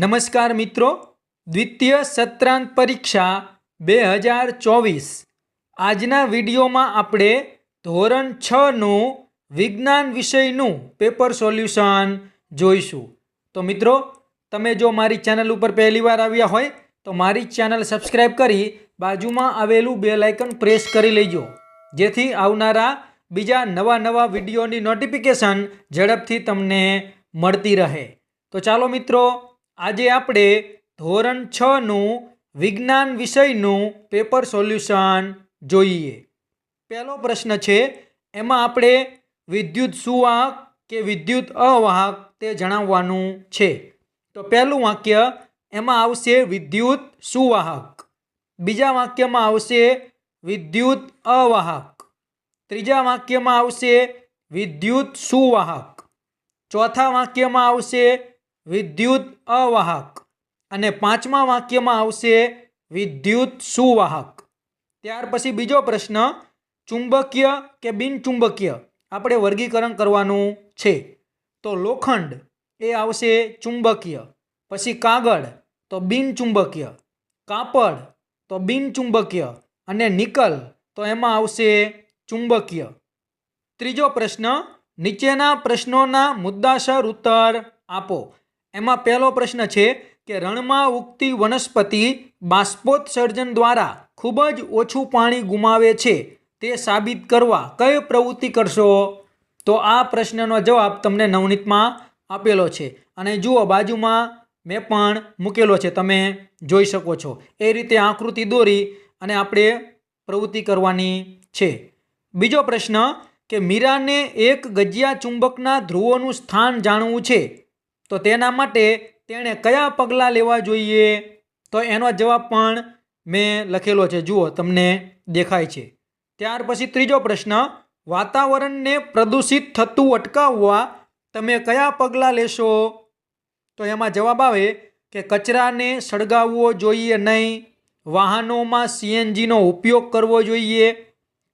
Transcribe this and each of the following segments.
નમસ્કાર મિત્રો. દ્વિતીય સત્રાંત પરીક્ષા બે હજાર ચોવીસ. આજના વિડીયોમાં આપણે ધોરણ છનું વિજ્ઞાન વિષયનું પેપર સોલ્યુશન જોઈશું. તો મિત્રો, તમે જો મારી ચેનલ ઉપર પહેલીવાર આવ્યા હોય, તો મારી ચેનલ સબસ્ક્રાઈબ કરી બાજુમાં આવેલું બે લાઇકન પ્રેસ કરી લેજો. જેથી આવનારા બીજા નવા નવા વિડીયોની નોટિફિકેશન ઝડપથી તમને મળતી રહે. તો ચાલો મિત્રો આજે આપણે ધોરણ છનું વિજ્ઞાન વિષયનું પેપર સોલ્યુશન જોઈએ. પહેલો પ્રશ્ન છે, એમાં આપણે વિદ્યુત સુવાહક કે વિદ્યુત અવાહક તે જણાવવાનું છે. તો પહેલું વાક્ય એમાં આવશે વિદ્યુત સુવાહક. બીજા વાક્યમાં આવશે વિદ્યુત અવાહક. ત્રીજા વાક્યમાં આવશે વિદ્યુત સુવાહક. ચોથા વાક્યમાં આવશે વિદ્યુત અવાહક. અને પાંચમા વાક્યમાં આવશે વિદ્યુત સુવાહક. ત્યાર પછી બીજો પ્રશ્ન, ચુંબકીય કે બિનચુંબકીય? આપણે વર્ગીકરણ કરવાનું છે. તો લોખંડ એ આવશે ચુંબકીય. પછી કાગળ તો બિનચુંબકીય. કાપડ તો બિનચુંબકીય. અને નિકલ તો એમાં આવશે ચુંબકીય. ત્રીજો પ્રશ્ન, નીચેના પ્રશ્નોના મુદ્દાસર ઉત્તર આપો. એમાં પહેલો પ્રશ્ન છે કે રણમાં ઉગતી વનસ્પતિ બાષ્પોત્સર્જન દ્વારા ખૂબ જ ઓછું પાણી ગુમાવે છે, તે સાબિત કરવા કઈ પ્રવૃત્તિ કરશો? તો આ પ્રશ્નનો જવાબ તમને નવનીતમાં આપેલો છે. અને જુઓ, બાજુમાં મેં પણ મૂકેલો છે, તમે જોઈ શકો છો. એ રીતે આકૃતિ દોરી અને આપણે પ્રવૃત્તિ કરવાની છે. બીજો પ્રશ્ન કે મીરાને એક ગજિયા ચુંબકના ધ્રુવોનું સ્થાન જાણવું છે. તો તેના માટે તેણે કયા પગલાં લેવા જોઈએ? તો એનો જવાબ પણ મેં લખેલો છે. જુઓ, તમને દેખાય છે. ત્યાર પછી ત્રીજો પ્રશ્ન, વાતાવરણને પ્રદૂષિત થતું અટકાવવા તમે કયા પગલાં લેશો? તો એમાં જવાબ આવે કે કચરાને સળગાવવો જોઈએ નહીં, વાહનોમાં સીએનજીનો ઉપયોગ કરવો જોઈએ,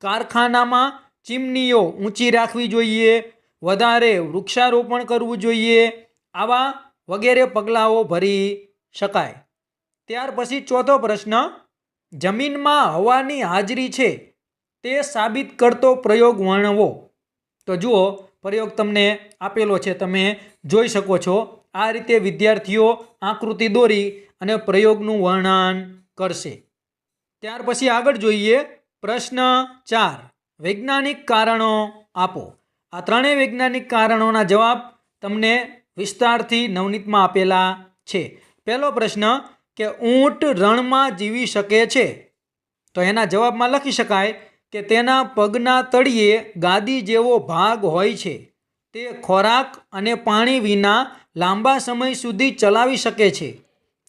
કારખાનામાં ચીમનીઓ ઊંચી રાખવી જોઈએ, વધારે વૃક્ષારોપણ કરવું જોઈએ આવા વગેરે પગલાઓ ભરી શકાય. ત્યાર પછી ચોથો પ્રશ્ન, જમીનમાં હવાની હાજરી છે તે સાબિત કરતો પ્રયોગ વર્ણવો. તો જુઓ, પ્રયોગ તમને આપેલો છે, તમે જોઈ શકો છો. આ રીતે વિદ્યાર્થીઓ આકૃતિ દોરી અને પ્રયોગનું વર્ણન કરશે. ત્યાર પછી આગળ જોઈએ, પ્રશ્ન ચાર, વૈજ્ઞાનિક કારણો આપો. આ ત્રણેય વૈજ્ઞાનિક કારણોના જવાબ તમને વિસ્તારથી નવનીતમાં આપેલા છે. પહેલો પ્રશ્ન કે ઊંટ રણમાં જીવી શકે છે? તો એના જવાબમાં લખી શકાય કે તેના પગના તળિયે ગાદી જેવો ભાગ હોય છે. તે ખોરાક અને પાણી વિના લાંબા સમય સુધી ચલાવી શકે છે.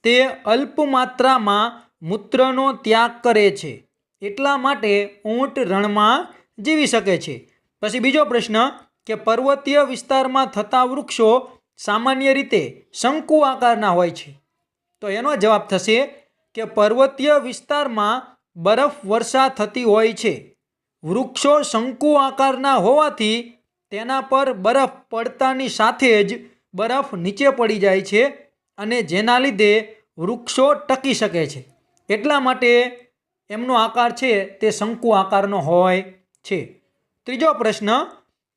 તે અલ્પ માત્રામાં મૂત્રનો ત્યાગ કરે છે. એટલા માટે ઊંટ રણમાં જીવી શકે છે. પછી બીજો પ્રશ્ન કે પર્વતીય વિસ્તારમાં થતા વૃક્ષો સામાન્ય રીતે શંકુ આકારના હોય છે. તો એનો જવાબ થશે કે પર્વતીય વિસ્તારમાં બરફ વર્ષા થતી હોય છે. વૃક્ષો શંકુ આકારના હોવાથી તેના પર બરફ પડતાની સાથે જ બરફ નીચે પડી જાય છે અને જેના લીધે વૃક્ષો ટકી શકે છે. એટલા માટે એમનો આકાર છે તે શંકુ આકારનો હોય છે. ત્રીજો પ્રશ્ન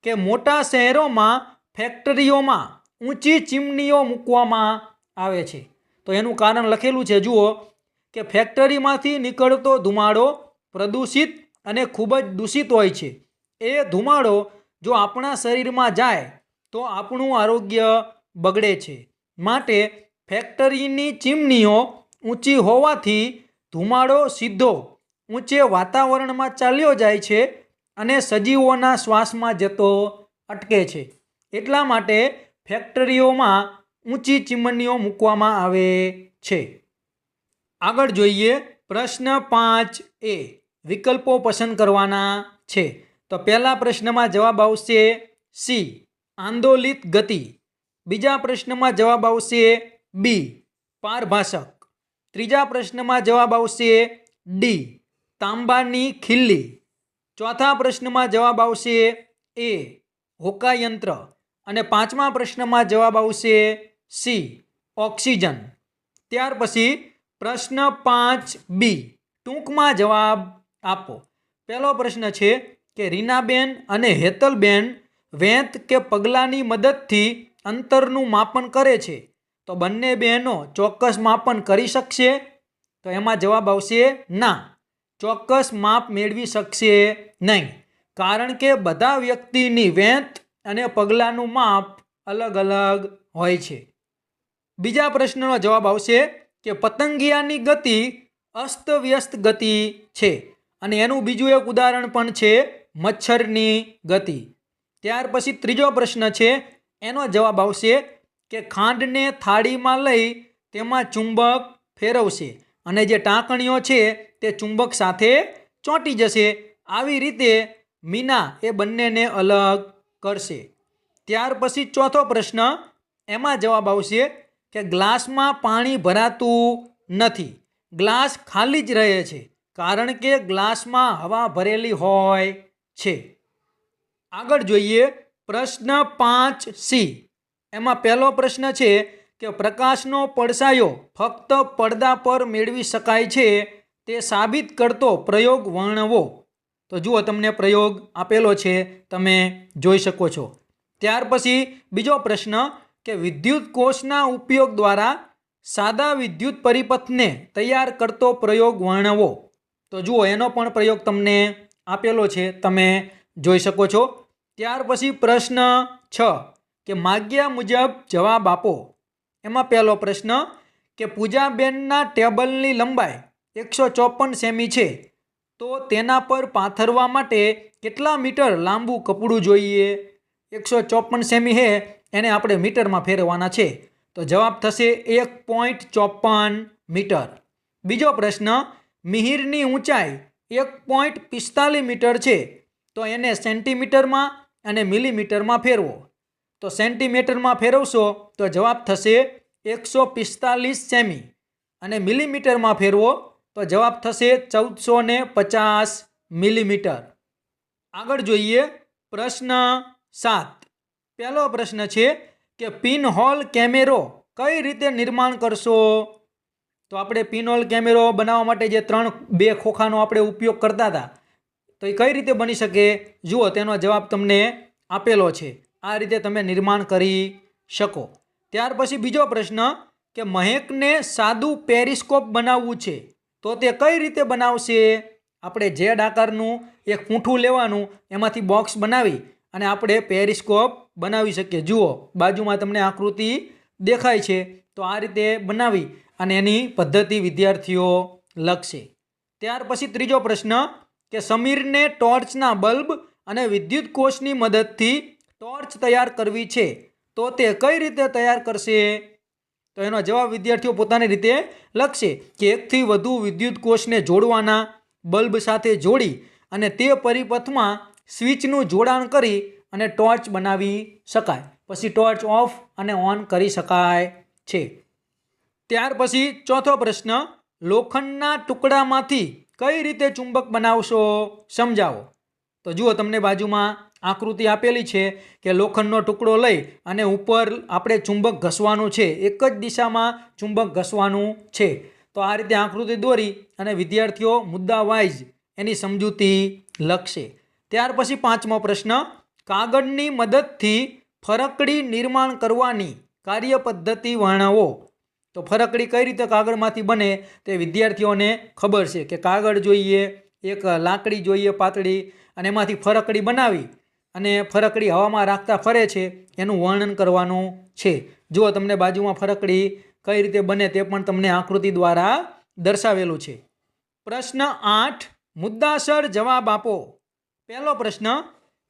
કે મોટા શહેરોમાં ફેક્ટરીઓમાં ઊંચી ચીમનીઓ મૂકવામાં આવે છે. તો એનું કારણ લખેલું છે, જુઓ, કે ફેક્ટરીમાંથી નીકળતો ધુમાડો પ્રદૂષિત અને ખૂબ જ દૂષિત હોય છે. એ ધુમાડો જો આપણા શરીરમાં જાય, તો આપણું આરોગ્ય બગડે છે. માટે ફેક્ટરીની ચીમનીઓ ઊંચી હોવાથી ધુમાડો સીધો ઊંચે વાતાવરણમાં ચાલ્યો જાય છે અને સજીવોના શ્વાસમાં જતો અટકે છે. એટલા માટે ફેક્ટરીઓમાં ઊંચી ચીમનીઓ મૂકવામાં આવે છે. આગળ જોઈએ પ્રશ્ન પાંચ એ વિકલ્પો પસંદ કરવાના છે. તો પહેલા પ્રશ્નમાં જવાબ આવશે સી, આંદોલિત ગતિ. બીજા પ્રશ્નમાં જવાબ આવશે બી, પારભાષક. ત્રીજા પ્રશ્નમાં જવાબ આવશે ડી, તાંબાની ખીલ્લી. ચોથા પ્રશ્નમાં જવાબ આવશે એ, હોકાયંત્ર. અને પાંચમા પ્રશ્નમાં જવાબ આવશે સી, ઓક્સિજન. ત્યાર પછી પ્રશ્ન પાંચ બી, ટૂંકમાં જવાબ આપો. પહેલો પ્રશ્ન છે કે રીનાબેન અને હેતલબેન વેંત કે પગલાંની મદદથી અંતરનું માપન કરે છે? તો બંને બહેનો ચોક્કસ માપન કરી શકશે? તો એમાં જવાબ આવશે ના. ચોક્કસ માપ મેળવી શકશે નહીં. કારણ કે બધા વ્યક્તિની વેંત અને પગલાંનું માપ અલગ અલગ હોય છે. બીજા પ્રશ્નનો જવાબ આવશે કે પતંગિયાની ગતિ અસ્તવ્યસ્ત ગતિ છે અને એનું બીજું એક ઉદાહરણ પણ છે મચ્છરની ગતિ. ત્યાર પછી ત્રીજો પ્રશ્ન છે, એનો જવાબ આવશે કે ખાંડને થાળીમાં લઈ તેમાં ચુંબક ફેરવશે અને જે ટાંકણીઓ છે તે ચુંબક સાથે ચોંટી જશે. આવી રીતે મીના એ બંનેને અલગ કરશે. ત્યાર પછી ચોથો પ્રશ્ન એમાં જવાબ આવશે કે ગ્લાસમાં પાણી ભરાતું નથી. ગ્લાસ ખાલી જ રહે છે, કારણ કે ગ્લાસમાં હવા ભરેલી હોય છે. આગળ જોઈએ પ્રશ્ન પાંચ સી. એમાં પહેલો પ્રશ્ન છે કે પ્રકાશનો પડછાયો ફક્ત પડદા પર મેળવી શકાય છે, તે સાબિત કરતો પ્રયોગ વર્ણવો. તો જુઓ તમને પ્રયોગ આપેલો છે, તમે જોઈ શકો છો. ત્યાર પછી બીજો પ્રશ્ન કે વિદ્યુત કોષના ઉપયોગ દ્વારા સાદા વિદ્યુત પરિપથને તૈયાર કરતો પ્રયોગ વર્ણવો. તો જુઓ, એનો પણ પ્રયોગ તમને આપેલો છે, તમે જોઈ શકો છો. ત્યાર પછી પ્રશ્ન છ કે માગ્યા મુજબ જવાબ આપો. એમાં પહેલો પ્રશ્ન કે પૂજાબેનના ટેબલની લંબાઈ એકસો ચોપન સેમી છે. તો તેના પર પાથરવા માટે કેટલા મીટર લાંબુ કપડું જોઈએ? એકસો ચોપન સેમી હે, એને આપણે મીટરમાં ફેરવવાના છે. તો જવાબ થશે એક પોઈન્ટ ચોપન મીટર. બીજો પ્રશ્ન, મિહિરની ઊંચાઈ એક પોઈન્ટ પિસ્તાલીસ મીટર છે. તો એને સેન્ટીમીટરમાં અને મિલીમીટરમાં ફેરવો. તો સેન્ટીમીટરમાં ફેરવશો તો જવાબ થશે એકસો પિસ્તાલીસ સેમી. અને મિલીમીટરમાં ફેરવો તો જવાબ થશે ચૌદસો ને પચાસ મિલીમીટર. આગળ જોઈએ પ્રશ્ન સાત. પહેલો પ્રશ્ન છે કે પિનહોલ કેમેરો કઈ રીતે નિર્માણ કરશો? તો આપણે પિનહોલ કેમેરો બનાવવા માટે જે ત્રણ, બે ખોખાનો આપણે ઉપયોગ કરતા હતા, તો એ કઈ રીતે બની શકે? જુઓ, તેનો જવાબ તમને આપેલો છે. આ રીતે તમે નિર્માણ કરી શકો. ત્યાર પછી બીજો પ્રશ્ન કે મહેકને સાદું પેરિસ્કોપ બનાવવું છે. તો તે કઈ રીતે બનાવશે? આપણે જેડ આકારનું એક પૂંઠું લેવાનું, એમાંથી બોક્સ બનાવી અને આપણે પેરિસ્કોપ બનાવી શકીએ. જુઓ, બાજુમાં તમને આકૃતિ દેખાય છે. તો આ રીતે બનાવી અને એની પદ્ધતિ વિદ્યાર્થીઓ લખશે. ત્યાર પછી ત્રીજો પ્રશ્ન કે સમીરને ટોર્ચના બલ્બ અને વિદ્યુત કોષની મદદથી ટોર્ચ તૈયાર કરવી છે. તો તે કઈ રીતે તૈયાર કરશે? તો એનો જવાબ વિદ્યાર્થીઓ પોતાની રીતે લખશે કે એકથી વધુ વિદ્યુત કોષને જોડવાના બલ્બ સાથે જોડી અને તે પરિપથમાં સ્વિચનું જોડાણ કરી અને ટોર્ચ બનાવી શકાય. પછી ટોર્ચ ઓફ અને ઓન કરી શકાય છે. ત્યાર પછી ચોથો પ્રશ્ન, લોખંડના ટુકડામાંથી કઈ રીતે ચુંબક બનાવશો સમજાવો. તો જુઓ, તમને બાજુમાં આકૃતિ આપેલી છે કે લોખંડનો ટુકડો લઈ અને ઉપર આપણે ચુંબક ઘસવાનું છે. એક જ દિશામાં ચુંબક ઘસવાનું છે. તો આ રીતે આકૃતિ દોરી અને વિદ્યાર્થીઓ મુદ્દા વાઇઝ એની સમજૂતી લખશે. ત્યાર પછી પાંચમો પ્રશ્ન, કાગળની મદદથી ફરકડી નિર્માણ કરવાની કાર્ય પદ્ધતિ વર્ણવો. તો ફરકડી કઈ રીતે કાગળમાંથી બને તે વિદ્યાર્થીઓને ખબર છે કે કાગળ જોઈએ, એક લાકડી જોઈએ પાતળી અને એમાંથી ફરકડી બનાવી અને ફરકડી હવામાં રાખતા ફરે છે, એનું વર્ણન કરવાનું છે. જુઓ, તમને બાજુમાં ફરકડી કઈ રીતે બને તે પણ તમને આકૃતિ દ્વારા દર્શાવેલું છે. પ્રશ્ન આઠ, મુદ્દાસર જવાબ આપો. પહેલો પ્રશ્ન,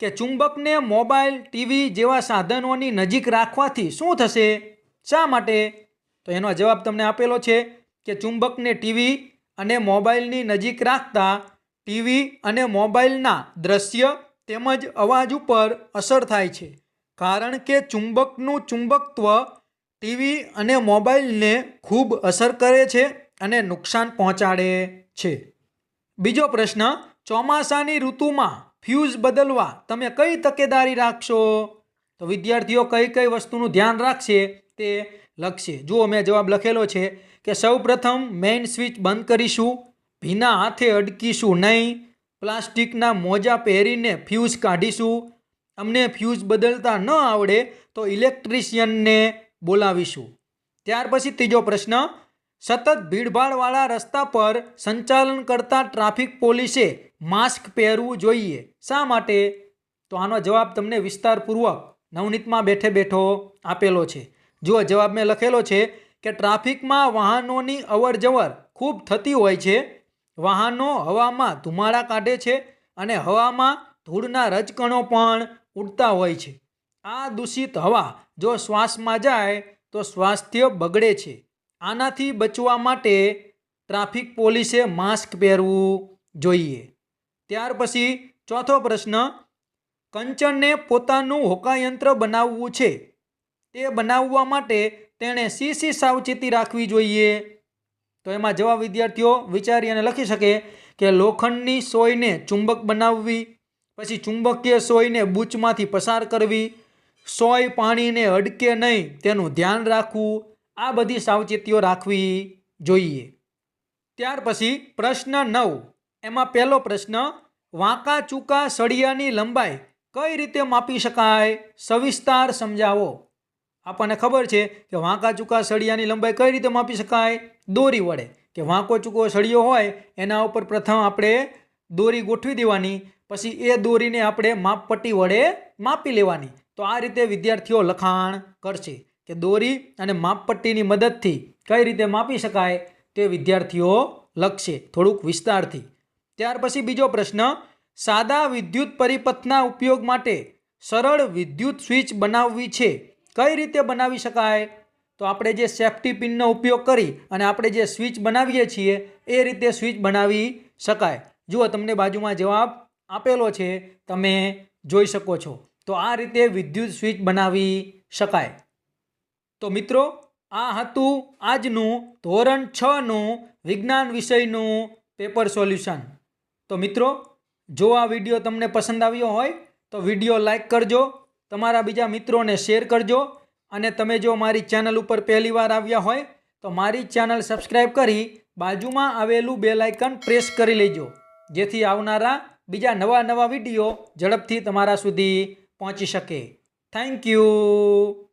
કે ચુંબકને મોબાઈલ, ટીવી જેવા સાધનોની નજીક રાખવાથી શું થશે? શા માટે? તો એનો જવાબ તમને આપેલો છે, કે ચુંબકને ટીવી અને મોબાઈલની નજીક રાખતા, ટીવી અને મોબાઈલના દ્રશ્ય તેમજ અવાજ ઉપર અસર થાય છે. કારણ કે ચુંબકનું ચુંબકત્વ ટીવી અને મોબાઈલને ખૂબ અસર કરે છે અને નુકસાન પહોંચાડે છે. બીજો પ્રશ્ન, ચોમાસાની ઋતુમાં ફ્યુઝ બદલવા તમે કઈ તકેદારી રાખશો? તો વિદ્યાર્થીઓ કઈ કઈ વસ્તુનું ધ્યાન રાખશે તે લખશે. જુઓ, મેં જવાબ લખેલો છે કે સૌપ્રથમ મેઇન સ્વિચ બંધ કરીશું, ભીના હાથે અડકીશું નહીં પ્લાસ્ટિકના મોજા પહેરીને ફ્યુઝ કાઢીશું. અમને ફ્યુઝ બદલતા ન આવડે તો ઇલેક્ટ્રિશિયનને બોલાવીશું. ત્યાર પછી ત્રીજો પ્રશ્ન, સતત ભીડભાડવાળા રસ્તા પર સંચાલન કરતા ટ્રાફિક પોલીસે માસ્ક પહેરવું જોઈએ. શા માટે? તો આનો જવાબ તમને વિસ્તારપૂર્વક નવનીતમાં બેઠે બેઠો આપેલો છે. જુઓ જવાબ મેં લખેલો છે કે ટ્રાફિકમાં વાહનોની અવર જવર ખૂબ થતી હોય છે વાહનો હવામાં ધુમાડા કાઢે છે અને હવામાં ધૂળના રજકણો પણ ઉડતા હોય છે. આ દૂષિત હવા જો શ્વાસમાં જાય તો સ્વાસ્થ્ય બગડે છે. આનાથી બચવા માટે ટ્રાફિક પોલીસે માસ્ક પહેરવું જોઈએ. ત્યાર પછી ચોથો પ્રશ્ન, કંચનને પોતાનું હોકાયંત્ર બનાવવું છે. તે બનાવવા માટે તેણે સી સી સાવચેતી રાખવી જોઈએ? તો એમાં જવાબ વિદ્યાર્થીઓ વિચારી અને લખી શકે કે લોખંડની સોયને ચુંબક બનાવવી, પછી ચુંબકીય સોયને બૂચમાંથી પસાર કરવી, સોય પાણીને અડકે નહીં તેનું ધ્યાન રાખવું, આ બધી સાવચેતીઓ રાખવી જોઈએ. ત્યાર પછી પ્રશ્ન નવ. એમાં પહેલો પ્રશ્ન વાંકા ચૂકા સળિયાની લંબાઈ કઈ રીતે માપી શકાય? સવિસ્તાર સમજાવો. આપણને ખબર છે કે વાંકા ચૂકા સળિયાની લંબાઈ કઈ રીતે માપી શકાય? દોરી વડે. કે વાંકો ચૂકો સળિયો હોય, એના ઉપર પ્રથમ આપણે દોરી ગોઠવી દેવાની, પછી એ દોરીને આપણે માપપટ્ટી વડે માપી લેવાની. તો આ રીતે વિદ્યાર્થીઓ લખાણ કરશે કે દોરી અને માપપટ્ટીની મદદથી કઈ રીતે માપી શકાય તે વિદ્યાર્થીઓ લખશે થોડુંક વિસ્તારથી. ત્યાર પછી બીજો પ્રશ્ન, સાદા વિદ્યુત પરિપથના ઉપયોગ માટે સરળ વિદ્યુત સ્વિચ બનાવવી છે. કઈ રીતે બનાવી શકાય? તો આપણે જે સેફ્ટી પિનનો ઉપયોગ કરી અને આપણે જે સ્વિચ બનાવીએ છીએ, એ રીતે સ્વિચ બનાવી શકાય. જુઓ, તમને બાજુમાં જવાબ આપેલો છે, તમે જોઈ શકો છો. તો આ રીતે વિદ્યુત સ્વિચ બનાવી શકાય. તો મિત્રો, આ હતું આજનું ધોરણ છનું વિજ્ઞાન વિષયનું પેપર સોલ્યુશન. તો મિત્રો, જો આ વીડિયો તમને પસંદ આવ્યો હોય, તો વીડિયો લાઈક કરજો તમારા બીજા મિત્રોને શેર કરજો અને તમે જો મારી ચેનલ ઉપર પહેલીવાર આવ્યા હોય, તો મારી ચેનલ સબસ્ક્રાઈબ કરી બાજુમાં આવેલું બેલ આઇકન પ્રેસ કરી લેજો. જેથી આવનારા બીજા નવા નવા વીડિયો ઝડપથી તમારા સુધી પહોંચી શકે. Thank you